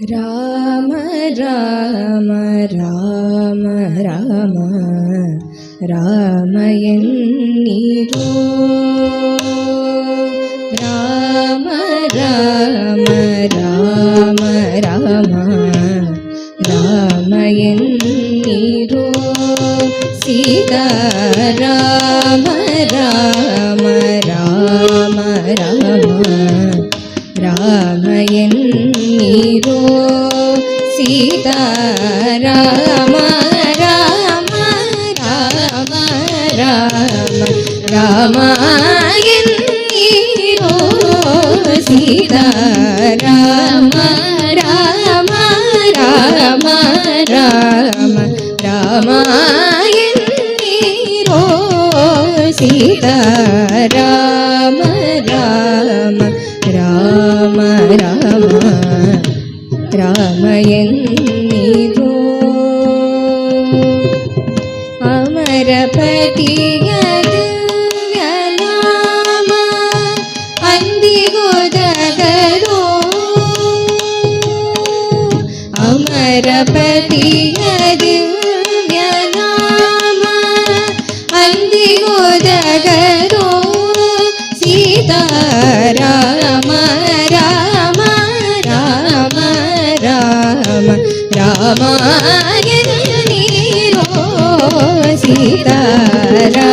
राम राम राम राम रामयन्निरो राम राम राम राम रामयन्निरो सीता राम राम राम राम சீதா ராம ராம ராம ராம ராமாயன் சீதா ராம ராம ராம ராம ராமாயன் சீதா ராம ராம ராம ராம രാമയന്നിതു? അമരപതിയാ రమాయణ నీరో సీతారా.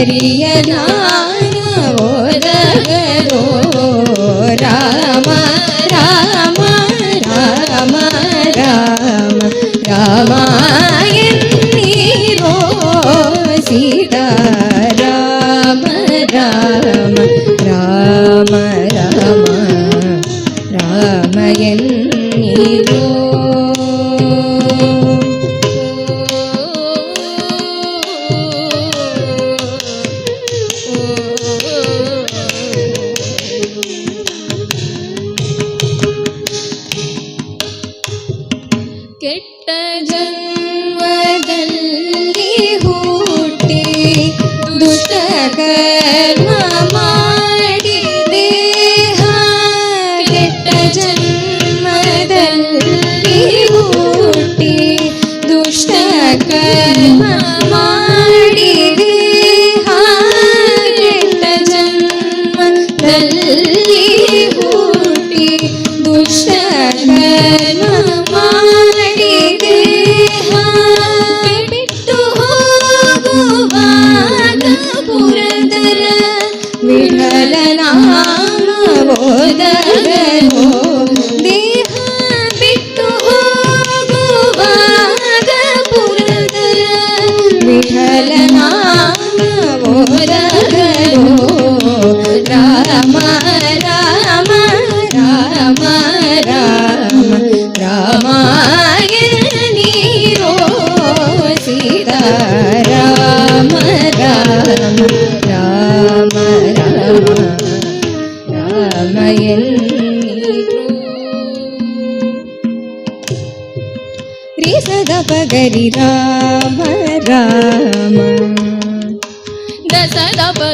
ഹരിയനാനോരോ രാമ രാമ രാമ രാമ രാമ ಕೆಟ್ಟ ಜನ್ಮದಲ್ಲಿ ಹುಟ್ಟಿ ದುಷ್ಟಕ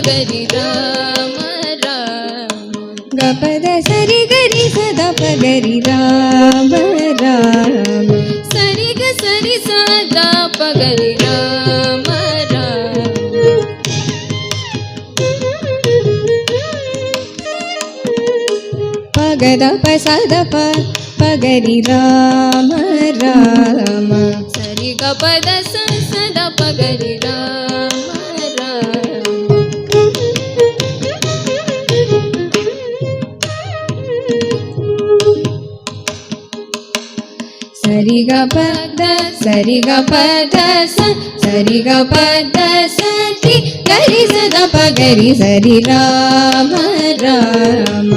गरि राम राम। गपद सरि गरि सदप गरि राम राम। सरि ग सरि सदा पगरि राम राम। पगद पसद प पगरि राम राम। सरि गपद स సరి పద సరి పద స సరి పద సరి గరి సద పగరి సరి రామ రామ.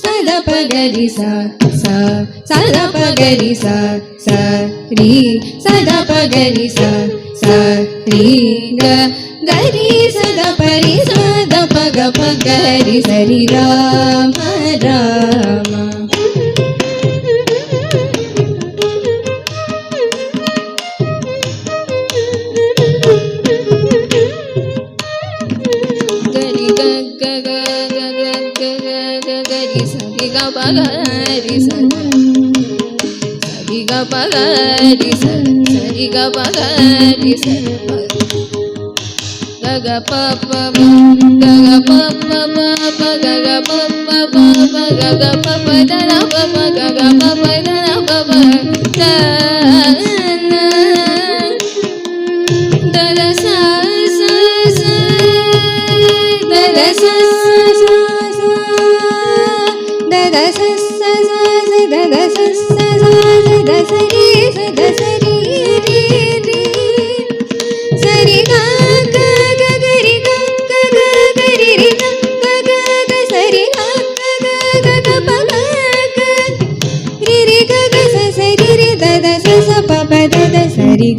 సద పగరి స ಸ ಸದ ಪಗರಿ ಸ ಸ ರೀ ಸದ ಪಗರಿ ಸ ಸ ರೀ ಗ ಗರಿ ಸದ ಪರಿ ಸದ ಪಗ ಪಗರಿ ಸರಿ ರಾಮ ರಾಮ పగరి సరి గ పగరి సరి గగ పప్ప గగ పప్ప పప గగ పప్ప పప గగ పప దన పప గగ పప దన పప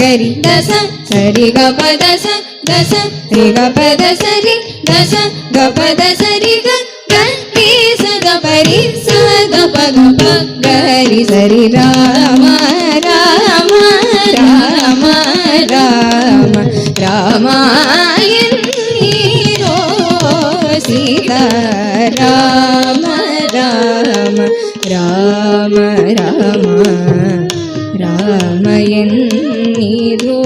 గరి దశ సరి గప దశ దశ రి గప దశ రి దశ గప దశ రి గ గే స గప గప గరి సరి రామ రామ రామ రామ రామ రామ రామ రామ రామ. ராமயன் நீரோ.